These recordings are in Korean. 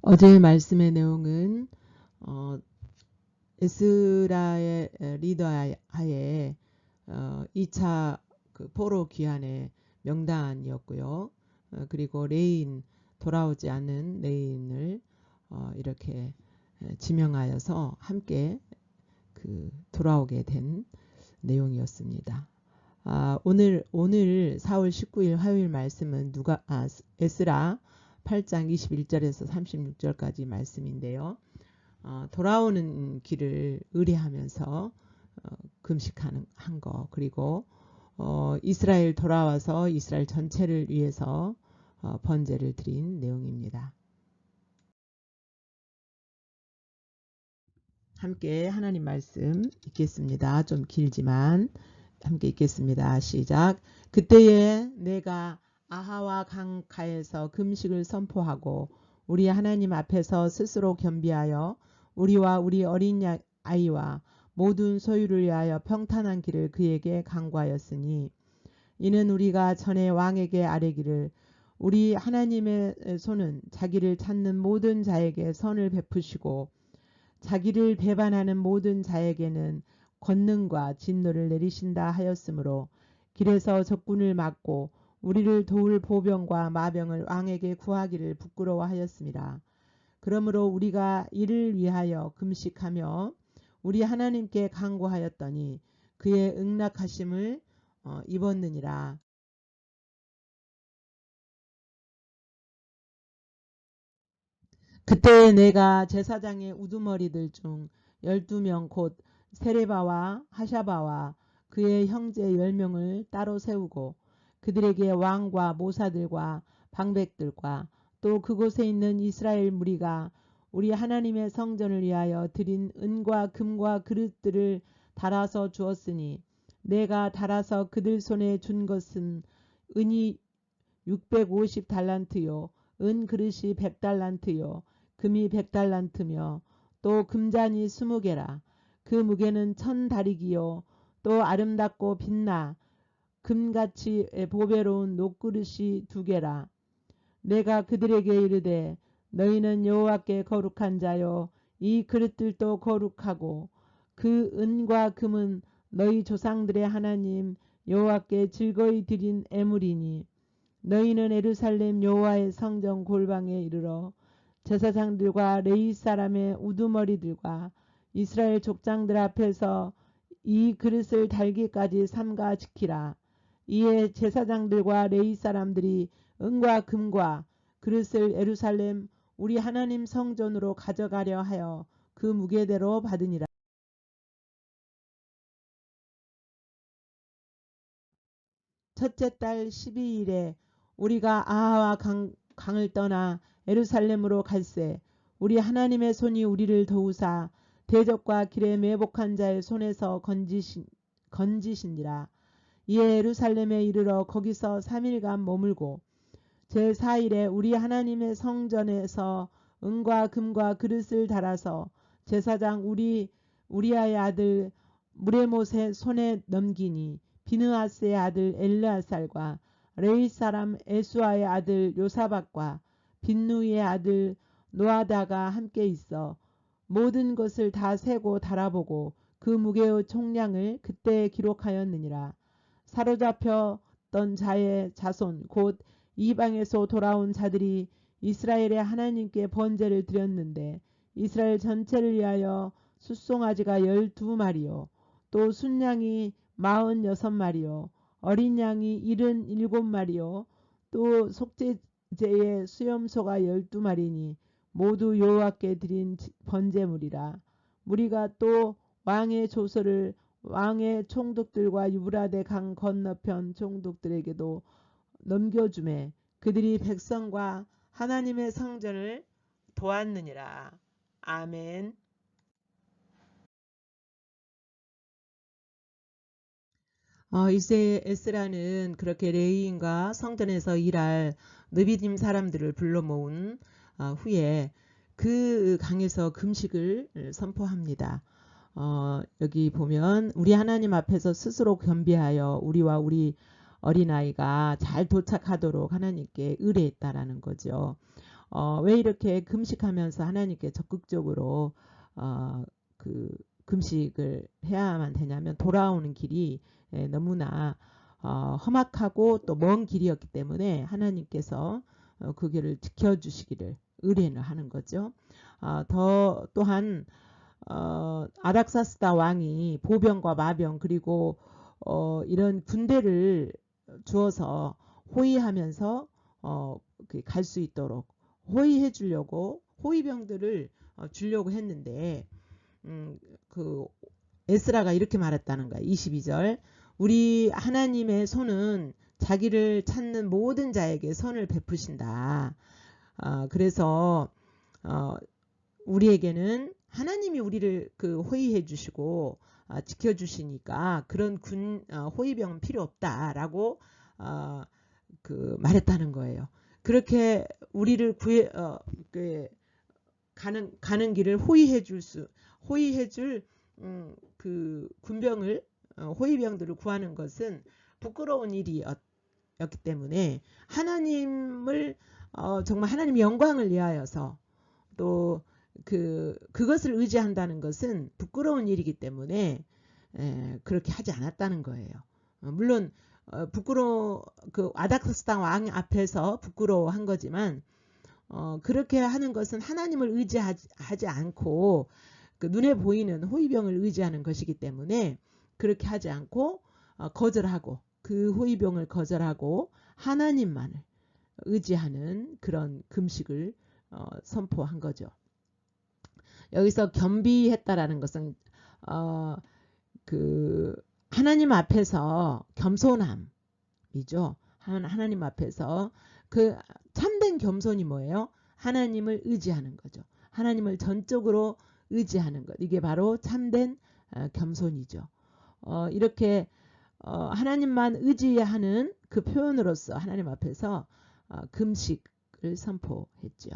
어제 말씀의 내용은 어, 에스라의 리더하에 어, 2차 그 포로 귀환의 명단이었고요. 어, 그리고 레인 돌아오지 않는 레인을 어, 이렇게 에, 지명하여서 함께 그 돌아오게 된 내용이었습니다. 아, 오늘 오늘 4월 19일 화요일 말씀은 누가 아, 에스라 8장 21절에서 36절까지 말씀인데요. 어, 돌아오는 길을 의뢰하면서 어, 금식하는 한 거, 그리고 어, 이스라엘 돌아와서 이스라엘 전체를 위해서 어, 번제를 드린 내용입니다. 함께 하나님 말씀 읽겠습니다. 좀 길지만 함께 읽겠습니다. 시작. 그때에 내가 아하와 강가에서 금식을 선포하고 우리 하나님 앞에서 스스로 겸비하여 우리와 우리 어린 야- 아이와 모든 소유를 위하여 평탄한 길을 그에게 강구하였으니 이는 우리가 전에 왕에게 아뢰기를 우리 하나님의 손은 자기를 찾는 모든 자에게 선을 베푸시고 자기를 배반하는 모든 자에게는 권능과 진노를 내리신다 하였으므로 길에서 적군을 막고 우리를 도울 보병과 마병을 왕에게 구하기를 부끄러워하였습니다. 그러므로 우리가 이를 위하여 금식하며 우리 하나님께 간구하였더니 그의 응낙하심을 어, 입었느니라. 그때 내가 제사장의 우두머리들 중 열두 명 곧 세레바와 하샤바와 그의 형제 열 명을 따로 세우고 그들에게 왕과 모사들과 방백들과 또 그곳에 있는 이스라엘 무리가 우리 하나님의 성전을 위하여 드린 은과 금과 그릇들을 달아서 주었으니 내가 달아서 그들 손에 준 것은 은이 650 달란트요 은 그릇이 100 달란트요 금이 100 달란트며 또 금잔이 20개라. 그 무게는 천 다리기요 또 아름답고 빛나 금같이 보배로운 녹그릇이 두 개라. 내가 그들에게 이르되 너희는 여호와께 거룩한 자요 이 그릇들도 거룩하고 그 은과 금은 너희 조상들의 하나님 여호와께 즐거이 드린 애물이니 너희는 에루살렘 여호와의 성전 골방에 이르러 제사장들과 레이 사람의 우두머리들과 이스라엘 족장들 앞에서 이 그릇을 달기까지 삼가 지키라. 이에 제사장들과 레이 사람들이 은과 금과 그릇을 에루살렘 우리 하나님 성전으로 가져가려 하여 그 무게대로 받으니라. 첫째 달 12일에 우리가 아하와 강, 강을 떠나 에루살렘으로 갈새 우리 하나님의 손이 우리를 도우사 대적과 길에 매복한 자의 손에서 건지신, 건지시니라. 예루살렘에 이르러 거기서 3일간 머물고 제4일에 우리 하나님의 성전에서 은과 금과 그릇을 달아서 제사장 우리 우리아의 아들 무레못의 손에 넘기니 비느하스의 아들 엘르아살과 레이 사람 에수아의 아들 요사박과 빈누이의 아들 노아다가 함께 있어 모든 것을 다 세고 달아보고 그 무게의 총량을 그때 기록하였느니라. 사로잡혔던 자의 자손 곧 이방에서 돌아온 자들이 이스라엘의 하나님께 번제를 드렸는데 이스라엘 전체를 위하여 숫송아지가 열두 마리요 또 순양이 마흔 여섯 마리요 어린 양이 일흔 일곱 마리요 또 속죄제의 수염소가 열두 마리니 모두 여호와께 드린 번제물이라. 무리가 또 왕의 조서를 왕의 총독들과 유브라데 강 건너편 총독들에게도 넘겨주매 그들이 백성과 하나님의 성전을 도왔느니라. 아멘. 어, 이제 에스라는 그렇게 레이인과 성전에서 일할 느비딤 사람들을 불러 모은 어, 후에 그 강에서 금식을 선포합니다. 어, 여기 보면 우리 하나님 앞에서 스스로 겸비하여 우리와 우리 어린아이가 잘 도착하도록 하나님께 의뢰했다라는 거죠. 어, 왜 이렇게 금식하면서 하나님께 적극적으로 어, 그 금식을 해야만 되냐면 돌아오는 길이 예, 너무나 어, 험악하고 또 먼 길이었기 때문에 하나님께서 어, 그 길을 지켜주시기를 의뢰를 하는 거죠. 어, 더 또한 어, 아닥사스다 왕이 보병과 마병 그리고 어, 이런 군대를 주어서 호위하면서 어, 갈 수 있도록 호위해 주려고 호위병들을 어, 주려고 했는데 음, 그 에스라가 이렇게 말했다는 거야. 22절. 우리 하나님의 손은 자기를 찾는 모든 자에게 선을 베푸신다. 어, 그래서 어, 우리에게는 하나님이 우리를 그 호위해 주시고 어, 지켜 주시니까 그런 군 어, 호위병은 필요 없다라고 어, 그 말했다는 거예요. 그렇게 우리를 구해 어, 그 가는 가는 길을 호위해 줄 수 호위해 줄그 음, 그 군병을 어, 호위병들을 구하는 것은 부끄러운 일이었기 때문에 하나님을 어, 정말 하나님 영광을 위하여서 또 그 그것을 의지한다는 것은 부끄러운 일이기 때문에 에, 그렇게 하지 않았다는 거예요. 어, 물론 어, 부끄러 그 아닥스당 왕 앞에서 부끄러워한 거지만 어, 그렇게 하는 것은 하나님을 의지하지 하지 않고 그 눈에 보이는 호위병을 의지하는 것이기 때문에 그렇게 하지 않고 어, 거절하고 그 호위병을 거절하고 하나님만을 의지하는 그런 금식을 어, 선포한 거죠. 여기서 겸비했다라는 것은 어, 그 하나님 앞에서 겸손함이죠. 하나님 앞에서 그 참된 겸손이 뭐예요? 하나님을 의지하는 거죠. 하나님을 전적으로 의지하는 것. 이게 바로 참된 어, 겸손이죠. 어, 이렇게 어, 하나님만 의지하는 그 표현으로서 하나님 앞에서 어, 금식을 선포했죠.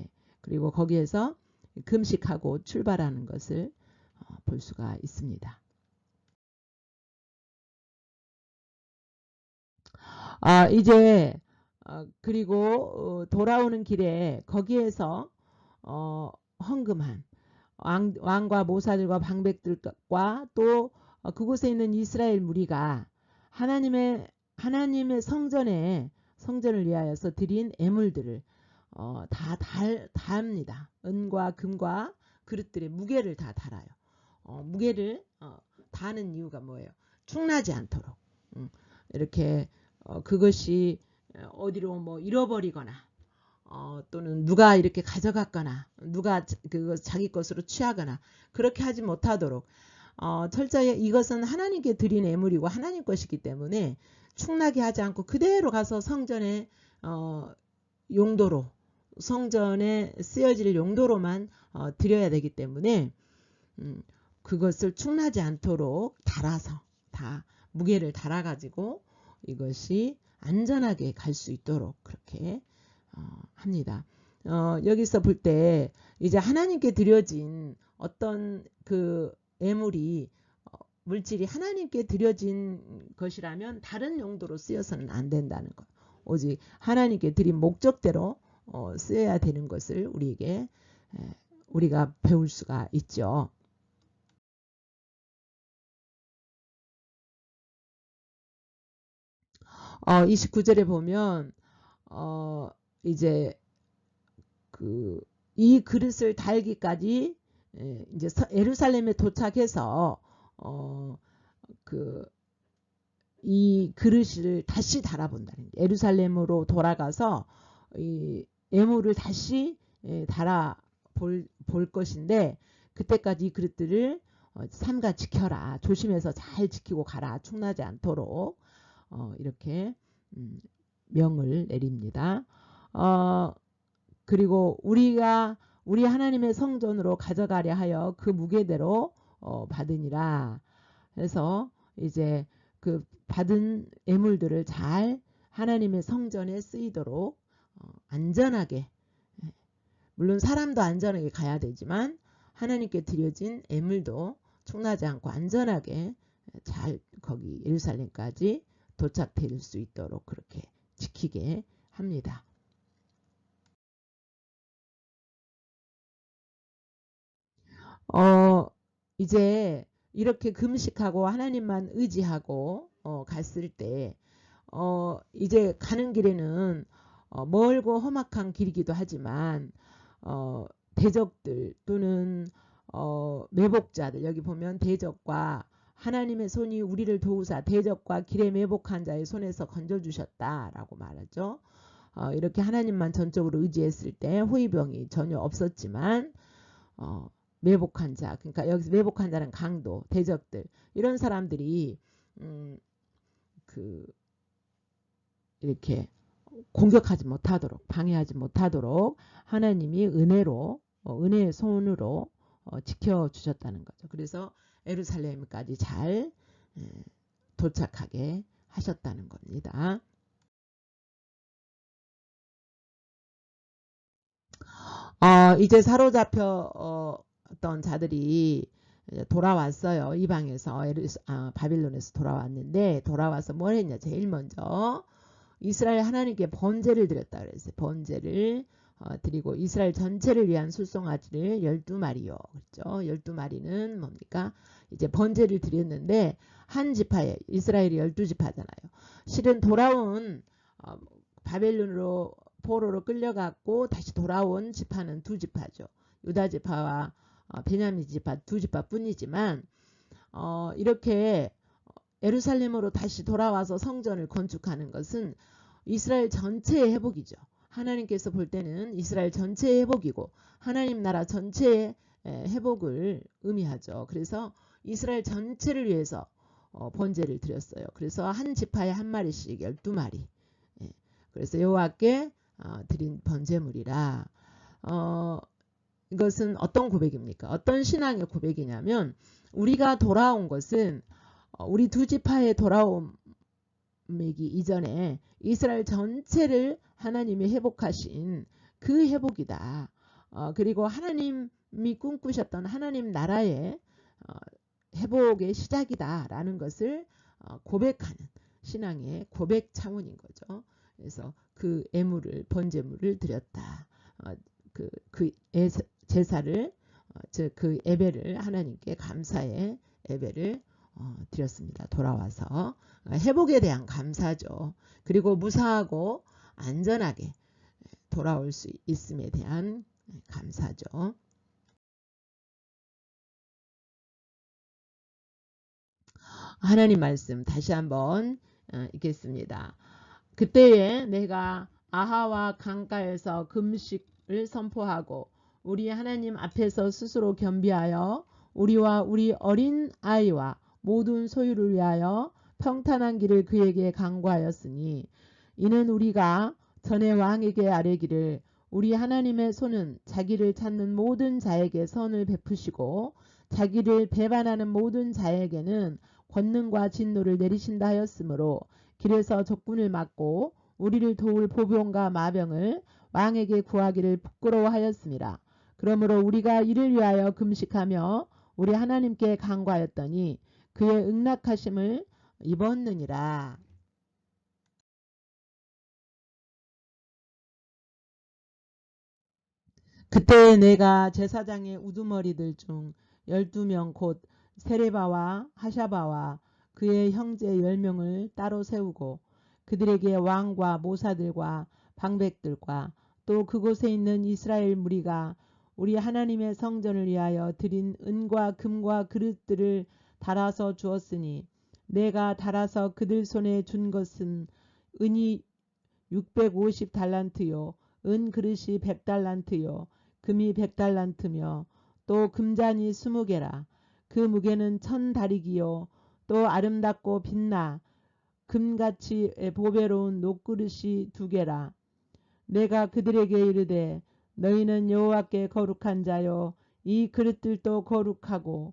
예. 그리고 거기에서 금식하고 출발하는 것을 어, 볼 수가 있습니다. 아, 이제 어, 그리고 어, 돌아오는 길에 거기에서 어, 헌금한 왕, 왕과 모사들과 방백들과 또 어, 그곳에 있는 이스라엘 무리가 하나님의 하나님의 성전에 성전을 위하여서 드린 애물들을 어, 다 달, 답니다. 은과 금과 그릇들의 무게를 다 달아요. 어, 무게를 어, 다는 이유가 뭐예요? 충나지 않도록 음, 이렇게 어, 그것이 어디로 뭐 잃어버리거나 어, 또는 누가 이렇게 가져갔거나 누가 그 자기 것으로 취하거나 그렇게 하지 못하도록 어, 철저히 이것은 하나님께 드린 애물이고 하나님 것이기 때문에 충나게 하지 않고 그대로 가서 성전에 어, 용도로 성전에 쓰여질 용도로만 어, 드려야 되기 때문에 음, 그것을 충나지 않도록 달아서 다 무게를 달아 가지고 이것이 안전하게 갈 수 있도록 그렇게 어, 합니다. 어, 여기서 볼 때 이제 하나님께 드려진 어떤 그 애물이 어, 물질이 하나님께 드려진 것이라면 다른 용도로 쓰여서는 안 된다는 것. 오직 하나님께 드린 목적대로 어, 쓰여야 되는 것을 우리에게 에, 우리가 배울 수가 있죠. 어, 29절에 보면 어, 이제 그 이 그릇을 달기까지 예, 이제 예루살렘에 도착해서 어, 그 이 그릇을 다시 달아본다는 게 예루살렘으로 돌아가서 이 애물을 다시 예, 달아 볼, 볼 것인데 그때까지 이 그릇들을 어, 삼가 지켜라 조심해서 잘 지키고 가라 충나지 않도록 어, 이렇게 음, 명을 내립니다. 어, 그리고 우리가 우리 하나님의 성전으로 가져가려 하여 그 무게대로 어, 받으니라. 해서 이제 그 받은 애물들을 잘 하나님의 성전에 쓰이도록 어, 안전하게 예. 물론 사람도 안전하게 가야 되지만 하나님께 드려진 애물도 충나지 않고 안전하게 잘 거기 예루살렘까지 도착될 수 있도록 그렇게 지키게 합니다. 어, 이제 이렇게 금식하고 하나님만 의지하고 어, 갔을 때 어, 이제 가는 길에는 어, 멀고 험악한 길이기도 하지만 어, 대적들 또는 어, 매복자들 여기 보면 대적과 하나님의 손이 우리를 도우사 대적과 길에 매복한 자의 손에서 건져주셨다라고 말하죠. 어, 이렇게 하나님만 전적으로 의지했을 때 호위병이 전혀 없었지만 어, 매복한 자 그러니까 여기서 매복한 자는 강도 대적들 이런 사람들이 음, 그 이렇게 공격하지 못하도록 방해하지 못하도록 하나님이 은혜로 어, 은혜의 손으로 어, 지켜주셨다는 거죠. 그래서 에루살렘까지 잘 에, 도착하게 하셨다는 겁니다. 어, 이제 사로잡혀 어, 자들이 돌아왔어요. 이방에서 에르, 아, 바빌론에서 돌아왔는데 돌아와서 뭘 했냐? 제일 먼저 이스라엘 하나님께 번제를 드렸다 그랬어요. 번제를 어, 드리고 이스라엘 전체를 위한 술송아지를 12마리요. 그렇죠? 12마리는 뭡니까? 이제 번제를 드렸는데 한 지파에 이스라엘이 12지파잖아요. 실은 돌아온 어, 바벨론으로 포로로 끌려갔고 다시 돌아온 지파는 두 지파죠. 유다 지파와 어, 베냐민 지파 두 지파뿐이지만 어, 이렇게 에루살렘으로 다시 돌아와서 성전을 건축하는 것은 이스라엘 전체의 회복이죠. 하나님께서 볼 때는 이스라엘 전체의 회복이고 하나님 나라 전체의 회복을 의미하죠. 그래서 이스라엘 전체를 위해서 어, 번제를 드렸어요. 그래서 한 지파에 한 마리씩 12마리. 예. 그래서 여호와께 어, 드린 번제물이라 어, 이것은 어떤 고백입니까? 어떤 신앙의 고백이냐면 우리가 돌아온 것은 어, 우리 두 지파의 돌아옴이기 이전에 이스라엘 전체를 하나님이 회복하신 그 회복이다. 어, 그리고 하나님이 꿈꾸셨던 하나님 나라의 어, 회복의 시작이다라는 것을 어, 고백하는 신앙의 고백 차원인 거죠. 그래서 그 애물을 번제물을 드렸다. 어, 그, 그 제사를 어, 즉그 예배를 하나님께 감사의 예배를 어, 드렸습니다. 돌아와서 회복에 대한 감사죠. 그리고 무사하고 안전하게 돌아올 수 있음에 대한 감사죠. 하나님 말씀 다시 한번 어, 읽겠습니다. 그때에 내가 아하와 강가에서 금식을 선포하고 우리 하나님 앞에서 스스로 겸비하여 우리와 우리 어린 아이와 모든 소유를 위하여 평탄한 길을 그에게 강구하였으니 이는 우리가 전에 왕에게 아뢰기를 우리 하나님의 손은 자기를 찾는 모든 자에게 선을 베푸시고 자기를 배반하는 모든 자에게는 권능과 진노를 내리신다 하였으므로 길에서 적군을 막고 우리를 도울 보병과 마병을 왕에게 구하기를 부끄러워하였습니다. 그러므로 우리가 이를 위하여 금식하며 우리 하나님께 간구하였더니 그의 응낙하심을 입었느니라. 그때 내가 제사장의 우두머리들 중 열두 명 곧 세레바와 하샤바와 그의 형제 열명을 따로 세우고 그들에게 왕과 모사들과 방백들과 또 그곳에 있는 이스라엘 무리가 우리 하나님의 성전을 위하여 드린 은과 금과 그릇들을 달아서 주었으니 내가 달아서 그들 손에 준 것은 은이 650 달란트요 은 그릇이 100 달란트요 금이 100 달란트며 또 금잔이 20개라. 그 무게는 천 다리기요 또 아름답고 빛나 금같이 보배로운 녹그릇이 두 개라. 내가 그들에게 이르되 너희는 여호와께 거룩한 자요 이 그릇들도 거룩하고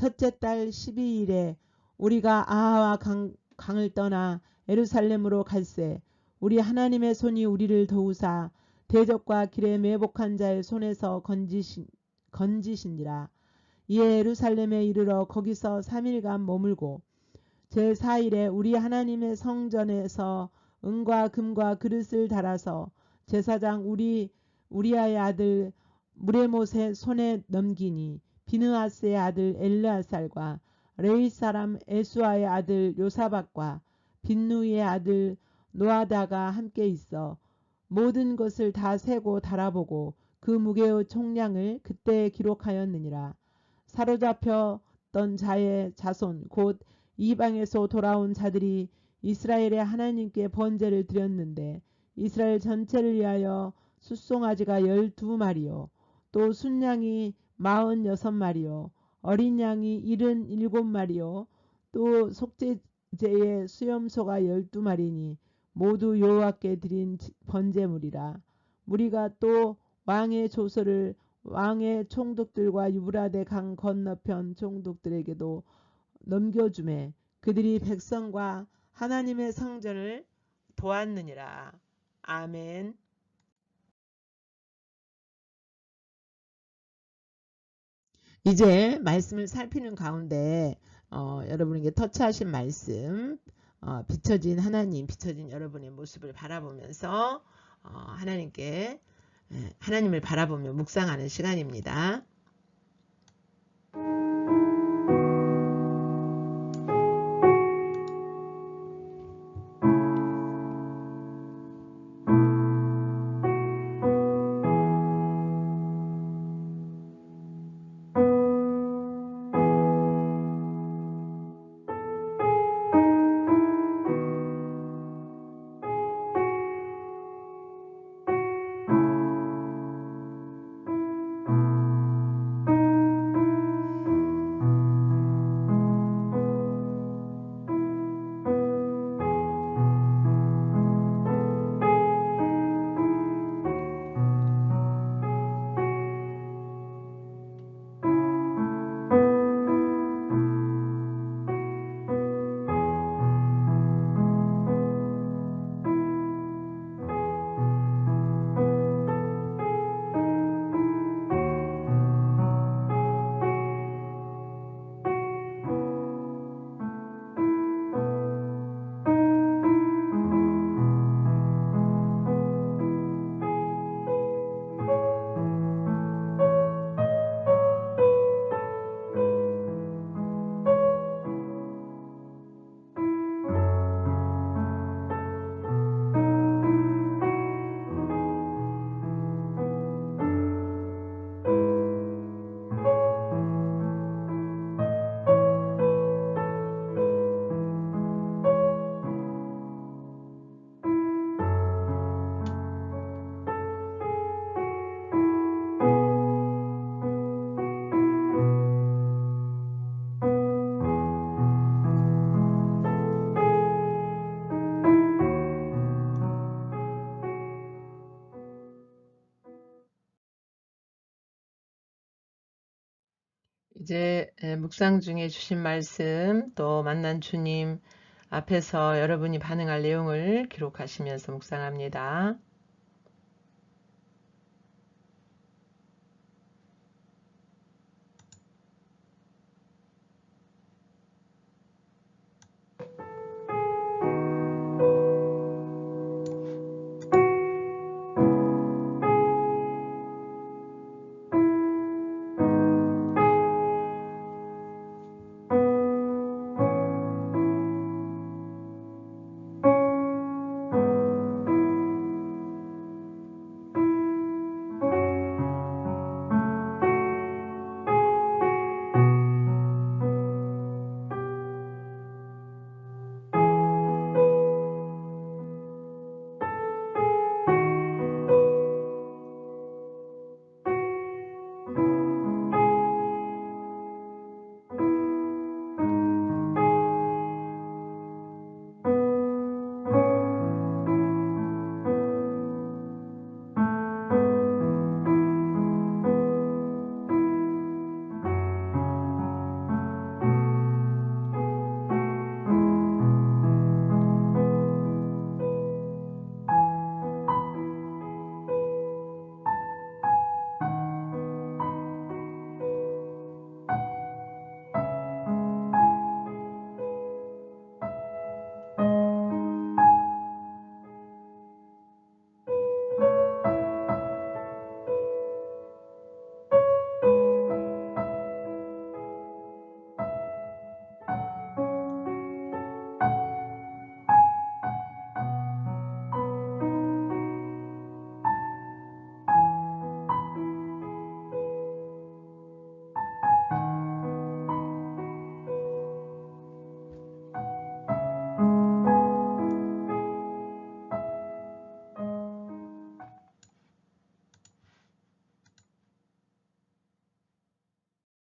첫째 달 12일에 우리가 아하와 강, 강을 떠나 에루살렘으로 갈새 우리 하나님의 손이 우리를 도우사 대적과 길에 매복한 자의 손에서 건지신, 건지시니라. 이에 에루살렘에 이르러 거기서 3일간 머물고 제4일에 우리 하나님의 성전에서 은과 금과 그릇을 달아서 제사장 우리 우리아의 아들 무레못의 손에 넘기니 비느하스의 아들 엘르아살과 레이 사람 에수아의 아들 요사박과 빈누이의 아들 노아다가 함께 있어 모든 것을 다 세고 달아보고 그 무게의 총량을 그때 기록하였느니라. 사로잡혔던 자의 자손 곧 이방에서 돌아온 자들이 이스라엘의 하나님께 번제를 드렸는데 이스라엘 전체를 위하여 숫송아지가 열두 마리요 또 순양이 마흔 여섯 마리요 어린 양이 일흔 일곱 마리요 또 속죄제의 수염소가 열두 마리니 모두 여호와께 드린 번제물이라 무리가 또 왕의 조서를 왕의 총독들과 유브라데 강 건너편 총독들에게도 넘겨주매 그들이 백성과 하나님의 성전을 도왔느니라. 아멘. 이제 말씀을 살피는 가운데 어, 여러분에게 터치하신 말씀 어, 비춰진 하나님, 비춰진 여러분의 모습을 바라보면서 어, 하나님께 예, 하나님을 바라보며 묵상하는 시간입니다. 에, 묵상 중에 주신 말씀 또 만난 주님 앞에서 여러분이 반응할 내용을 기록하시면서 묵상합니다.